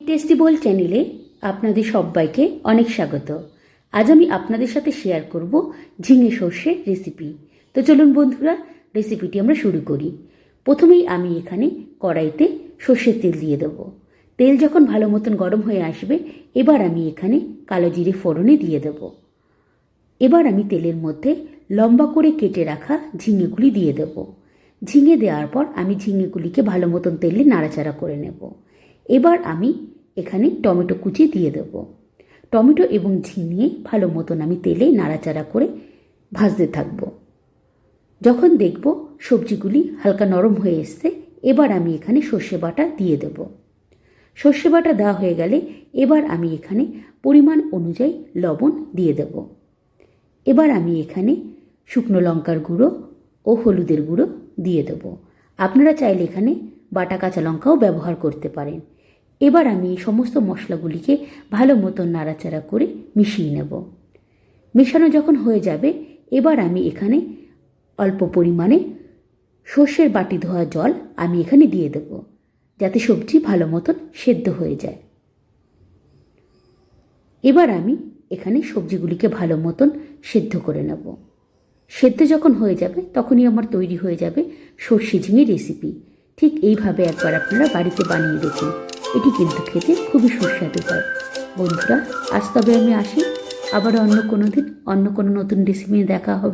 Tasty বল চ্যানেলে আপনাদের সবাইকে অনেক স্বাগত। আজ আমি আপনাদের সাথে শেয়ার করব ঝিঙে সর্ষের রেসিপি তো চলুন বন্ধুরা রেসিপিটি আমরা শুরু করি। প্রথমেই আমি এখানে কড়াইতে সর্ষের তেল দিয়ে দেবো। তেল যখন ভালো মতন গরম হয়ে আসবে, এবার আমি এখানে কালো জিরে ফোড়নে দিয়ে দেবো। এবার আমি তেলের মধ্যে লম্বা করে কেটে রাখা ঝিঙেগুলি দিয়ে দেব। ঝিঙে দেওয়ার পর আমি ঝিঙেগুলিকে ভালো মতন তেলে নাড়াচাড়া করে নেব। এবার আমি এখানে টমেটো কুচি দিয়ে দেব। টমেটো এবং ঝিঙে ভালো মতন আমি তেলে নাড়াচাড়া করে ভাজতে থাকব। যখন দেখব সবজিগুলি হালকা নরম হয়ে এসছে, এবার আমি এখানে সর্ষে বাটা দিয়ে দেব। সর্ষে বাটা দেওয়া হয়ে গেলে এবার আমি এখানে পরিমাণ অনুযায়ী লবণ দিয়ে দেবো। এবার আমি এখানে শুকনো লঙ্কার গুঁড়ো ও হলুদের গুঁড়ো দিয়ে দেব। আপনারা চাইলে এখানে বাটা কাঁচা লঙ্কাও ব্যবহার করতে পারেন। এবার আমি এই সমস্ত মশলাগুলিকে ভালো মতন নাড়াচাড়া করে মিশিয়ে নেব। মেশানো যখন হয়ে যাবে, এবার আমি এখানে অল্প পরিমাণে সর্ষের বাটি ধোয়া জল আমি এখানে দিয়ে দেব, যাতে সবজি ভালো মতন সেদ্ধ হয়ে যায়। এবার আমি এখানে সবজিগুলিকে ভালো মতন সেদ্ধ করে নেব। সেদ্ধ যখন হয়ে যাবে, তখনই আমার তৈরি হয়ে যাবে সর্ষে ঝিঙে রেসিপি ঠিক এইভাবে একবার আপনারা বাড়িতে বানিয়ে দেখুন। এটি কিন্তু খেতে খুবই সুস্বাদু হয়। বন্ধুরা, আজ তবে আমি আসি। আবার অন্য কোনো দিন, অন্য কোনো নতুন রেসিপি দেখা হবে।